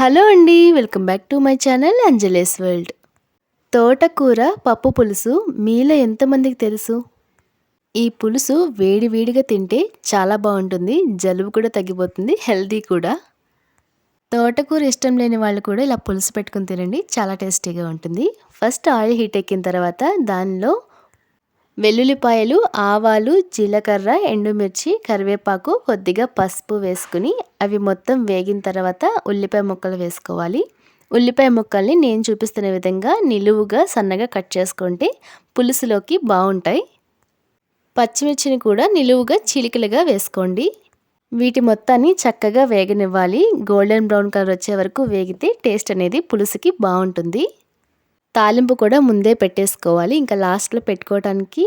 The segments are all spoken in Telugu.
హలో అండి welcome back to my channel Anjali's world. తోటకూర పప్పు పులుసు మీలో ఎంతమందికి తెలుసు? ఈ పులుసు వేడి వేడిగా తింటే చాలా బాగుంటుంది జలుబు కూడా తగ్గిపోతుంది హెల్తీ కూడా. తోటకూర ఇష్టం లేని వాళ్ళు కూడా ఇలా పులుసు పెట్టుకుని తినండి చాలా టేస్టీగా ఉంటుంది. ఫస్ట్ ఆయిల్ హీట్ ఎక్కిన తర్వాత దానిలో వెల్లుల్లిపాయలు ఆవాలు జీలకర్ర ఎండుమిర్చి కరివేపాకు కొద్దిగా పసుపు వేసుకుని అవి మొత్తం వేగిన తర్వాత ఉల్లిపాయ ముక్కలు వేసుకోవాలి. ఉల్లిపాయ ముక్కల్ని నేను చూపిస్తున్న విధంగా నిలువుగా సన్నగా కట్ చేసుకుంటే పులుసులోకి బాగుంటాయి. పచ్చిమిర్చిని కూడా నిలువుగా చిలికలుగా వేసుకోండి. వీటి మొత్తాన్ని చక్కగా వేగనివ్వాలి. గోల్డెన్ బ్రౌన్ కలర్ వచ్చే వరకు వేగితే టేస్ట్ అనేది పులుసుకి బాగుంటుంది. తాలింపు కూడా ముందే పెట్టేసుకోవాలి. ఇంకా లాస్ట్లో పెట్టుకోవడానికి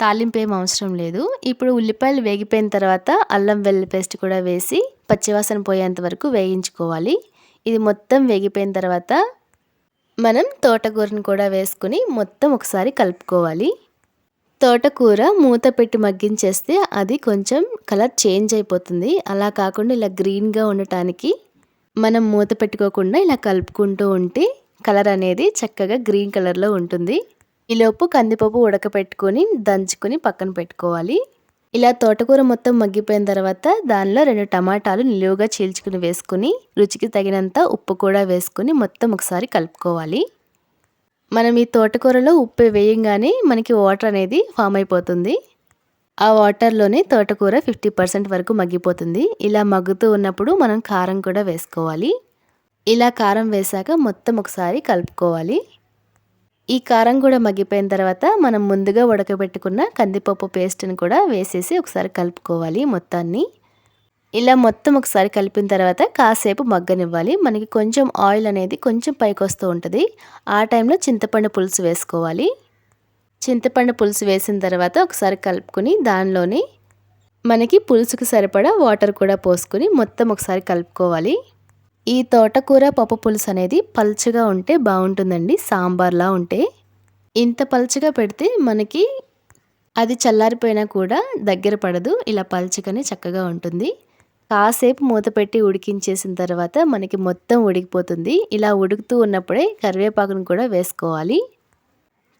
తాలింపు ఏం అవసరం లేదు. ఇప్పుడు ఉల్లిపాయలు వేగిపోయిన తర్వాత అల్లం వెల్లి పేస్ట్ కూడా వేసి పచ్చివాసన పోయేంత వరకు వేయించుకోవాలి. ఇది మొత్తం వేగిపోయిన తర్వాత మనం తోటకూరను కూడా వేసుకుని మొత్తం ఒకసారి కలుపుకోవాలి. తోటకూర మూత పెట్టి మగ్గించేస్తే అది కొంచెం కలర్ చేంజ్ అయిపోతుంది. అలా కాకుండా ఇలా గ్రీన్గా ఉండటానికి మనం మూత పెట్టుకోకుండా ఇలా కలుపుకుంటూ ఉంటే కలర్ అనేది చక్కగా గ్రీన్ కలర్లో ఉంటుంది. ఈలోపు కందిపప్పు ఉడకపెట్టుకొని దంచుకొని పక్కన పెట్టుకోవాలి. ఇలా తోటకూర మొత్తం మగ్గిపోయిన తర్వాత దానిలో రెండు టమాటాలు నిలువుగా చీల్చుకుని వేసుకుని రుచికి తగినంత ఉప్పు కూడా వేసుకుని మొత్తం ఒకసారి కలుపుకోవాలి. మనం ఈ తోటకూరలో ఉప్పు వేయంగానే మనకి వాటర్ అనేది ఫామ్ అయిపోతుంది. ఆ వాటర్లోనే తోటకూర ఫిఫ్టీ పర్సెంట్ వరకు మగ్గిపోతుంది. ఇలా మగ్గుతూ ఉన్నప్పుడు మనం కారం కూడా వేసుకోవాలి. ఇలా కారం వేసాక మొత్తం ఒకసారి కలుపుకోవాలి. ఈ కారం కూడా మగ్గిపోయిన తర్వాత మనం ముందుగా ఉడకబెట్టుకున్న కందిపప్పు పేస్ట్ని కూడా వేసేసి ఒకసారి కలుపుకోవాలి మొత్తాన్ని. ఇలా మొత్తం ఒకసారి కలిపిన తర్వాత కాసేపు మగ్గనివ్వాలి. మనకి కొంచెం ఆయిల్ అనేది కొంచెం పైకి వస్తూ ఉంటుంది. ఆ టైంలో చింతపండు పులుసు వేసుకోవాలి. చింతపండు పులుసు వేసిన తర్వాత ఒకసారి కలుపుకొని దానిలోనే మనకి పులుసుకు సరిపడా వాటర్ కూడా పోసుకొని మొత్తం ఒకసారి కలుపుకోవాలి. ఈ తోటకూర పప్పు పులుసు అనేది పల్చగా ఉంటే బాగుంటుందండి సాంబార్లా ఉంటే. ఇంత పల్చగా పెడితే మనకి అది చల్లారిపోయినా కూడా దగ్గర పడదు ఇలా పల్చగానే చక్కగా ఉంటుంది. కాసేపు మూత పెట్టి ఉడికించేసిన తర్వాత మనకి మొత్తం ఉడికిపోతుంది. ఇలా ఉడుకుతూ ఉన్నప్పుడే కరివేపాకును కూడా వేసుకోవాలి.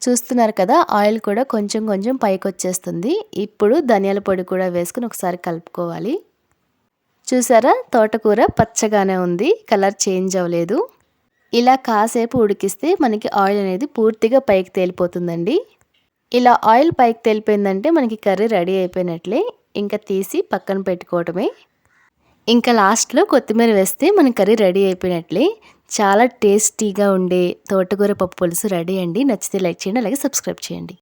చూస్తున్నారు కదా ఆయిల్ కూడా కొంచెం కొంచెం పైకి వచ్చేస్తుంది ఇప్పుడు ధనియాల పొడి కూడా వేసుకుని ఒకసారి కలుపుకోవాలి. చూసారా? తోటకూర పచ్చగానే ఉంది. కలర్ చేంజ్ అవ్వలేదు. ఇలా కాసేపు ఉడికిస్తే మనకి ఆయిల్ అనేది పూర్తిగా పైకి తేలిపోతుందండి. ఇలా ఆయిల్ పైకి తేలిపోయిందంటే మనకి కర్రీ రెడీ అయిపోయినట్లే. ఇంకా తీసి పక్కన పెట్టుకోవటమే. ఇంకా లాస్ట్లో కొత్తిమీర వేస్తే మన కర్రీ రెడీ అయిపోయినట్లే. చాలా టేస్టీగా ఉండే తోటకూర పప్పు పులుసు రెడీ అండి. నచ్చితే లైక్ చేయండి అలాగే సబ్స్క్రైబ్ చేయండి.